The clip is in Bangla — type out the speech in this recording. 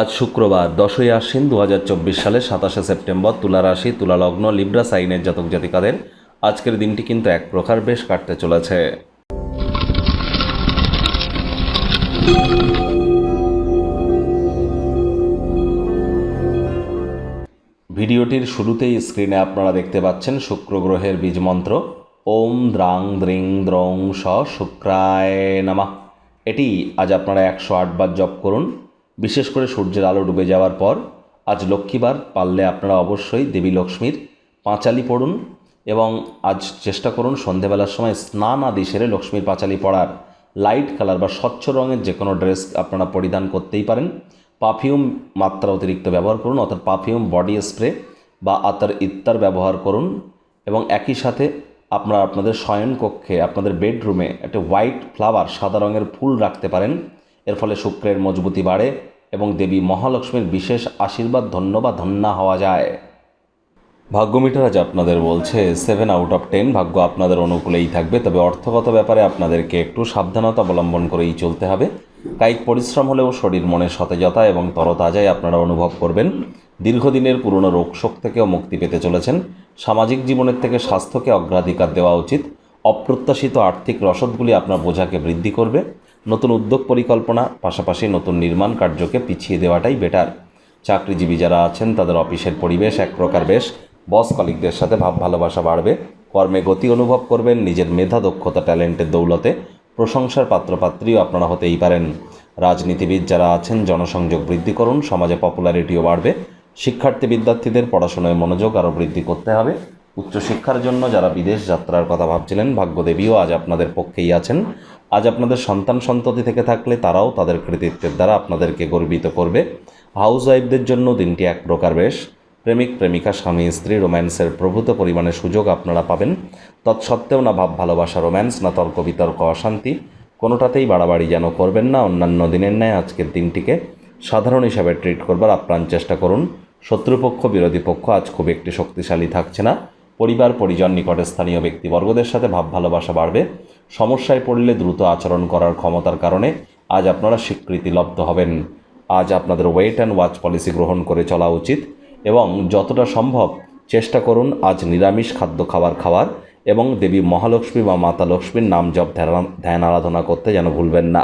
আজ শুক্রবার, দশই আশ্বিন দু হাজার চব্বিশ সালের সাতাশে সেপ্টেম্বর তুলা রাশি, তুলা লগ্ন, লিব্রা সাইনের জাতক জাতিকাদের আজকের দিনটি কিন্তু এক প্রকার বেশ কাটতে চলেছে। ভিডিওটির শুরুতেই স্ক্রিনে আপনারা দেখতে পাচ্ছেন শুক্র গ্রহের বীজ মন্ত্র। ওম দ্রাং দ্রিং দ্রং স শুক্রায় নামা। এটি আজ আপনারা একশো আটবার জপ করুন। বিশেষ করে সূর্যের আলো ডুবে যাওয়ার পর আজ লক্ষ্মীবার পারলে আপনারা অবশ্যই দেবী লক্ষ্মীর পাঁচালি পড়ুন এবং আজ চেষ্টা করুন সন্ধেবেলার সময় স্নান আদি সেরে লক্ষ্মীর পাঁচালি পড়ার। লাইট কালার বা স্বচ্ছ রঙের যে কোনো ড্রেস আপনারা পরিধান করতেই পারেন। পারফিউম মাত্রা অতিরিক্ত ব্যবহার করুন, অর্থাৎ পারফিউম, বডি স্প্রে বা আতার ইত্যার ব্যবহার করুন এবং একই সাথে আপনারা আপনাদের শয়নকক্ষে, আপনাদের বেডরুমে একটা হোয়াইট ফ্লাওয়ার সাদা রঙের ফুল রাখতে পারেন। এর ফলে শুক্রের মজবুতি বাড়ে এবং দেবী মহালক্ষ্মীর বিশেষ আশীর্বাদ ধন্য বা ধন্যা হওয়া যায়। ভাগ্যমিটার আজ আপনাদের বলছে সেভেন আউট অফ টেন ভাগ্য আপনাদের অনুকূলেই থাকবে, তবে অর্থগত ব্যাপারে আপনাদেরকে একটু সাবধানতা অবলম্বন করেই চলতে হবে। কায়িক পরিশ্রম হলেও শরীর মনের সতেজতা এবং তরতাজাই আপনারা অনুভব করবেন। দীর্ঘদিনের পুরনো রোগশোক থেকেও মুক্তি পেতে চলেছেন। সামাজিক জীবনের থেকে স্বাস্থ্যকে অগ্রাধিকার দেওয়া উচিত। অপ্রত্যাশিত আর্থিক রসদগুলি আপনার বোঝাকে বৃদ্ধি করবে। নতুন উদ্যোগ পরিকল্পনা, পাশাপাশি নতুন নির্মাণ কার্যকে পিছিয়ে দেওয়াটাই বেটার চাকরিজীবী যারা আছেন, তাদের অফিসের পরিবেশ এক প্রকার বেশ। বস কলিকদের সাথে ভাব ভালোবাসা বাড়বে। কর্মে গতি অনুভব করবেন, নিজের মেধা, দক্ষতা, ট্যালেন্টের দৌলতে। প্রশংসার পাত্রপাত্রীও আপনারা হতেই পারেন। রাজনীতিবিদ যারা আছেন, জনসংযোগ বৃদ্ধি করুন, সমাজে পপুলারিটিও বাড়বে। শিক্ষার্থী বিদ্যার্থীদের পড়াশোনায় মনোযোগ আরও বৃদ্ধি করতে হবে। উচ্চশিক্ষার জন্য যারা বিদেশ যাত্রার কথা ভাবছিলেন, ভাগ্যদেবীও আজ আপনাদের পক্ষেই আছেন। আজ আপনাদের সন্তান সন্ততি থেকে থাকলে তারাও তাদের কৃতিত্বের দ্বারা আপনাদেরকে গর্বিত করবে। হাউস ওয়াইফদের জন্য দিনটি এক প্রকার বেশ। প্রেমিক, প্রেমিকা, স্বামী, স্ত্রী, রোম্যান্সের প্রভূত পরিমাণে সুযোগ আপনারা পাবেন। তৎসত্ত্বেও না ভাব, ভালোবাসা, রোম্যান্স, না তর্ক, বিতর্ক, অশান্তি, কোনোটাতেই বাড়াবাড়ি যেন করবেন না। অন্যান্য দিনের ন্যায় আজকের দিনটিকে সাধারণ হিসাবে ট্রিট করবার আপ্রাণ চেষ্টা করুন। শত্রুপক্ষ, বিরোধী পক্ষ আজ খুব একটি শক্তিশালী থাকছে না। পরিবার, পরিজন, নিকটে স্থানীয় ব্যক্তিবর্গদের সাথে ভাব ভালোবাসা বাড়বে। সমস্যায় পড়লে দ্রুত আচরণ করার ক্ষমতার কারণে আজ আপনারা স্বীকৃতি লব্ধ হবেন। আজ আপনাদের ওয়েট অ্যান্ড ওয়াচ পলিসি গ্রহণ করে চলা উচিত এবং যতটা সম্ভব চেষ্টা করুন আজ নিরামিষ খাদ্য খাবার খাওয়ার এবং দেবী মহালক্ষ্মী বা মাতা লক্ষ্মীর নাম জপ ধ্যান আরাধনা করতে যেন ভুলবেন না।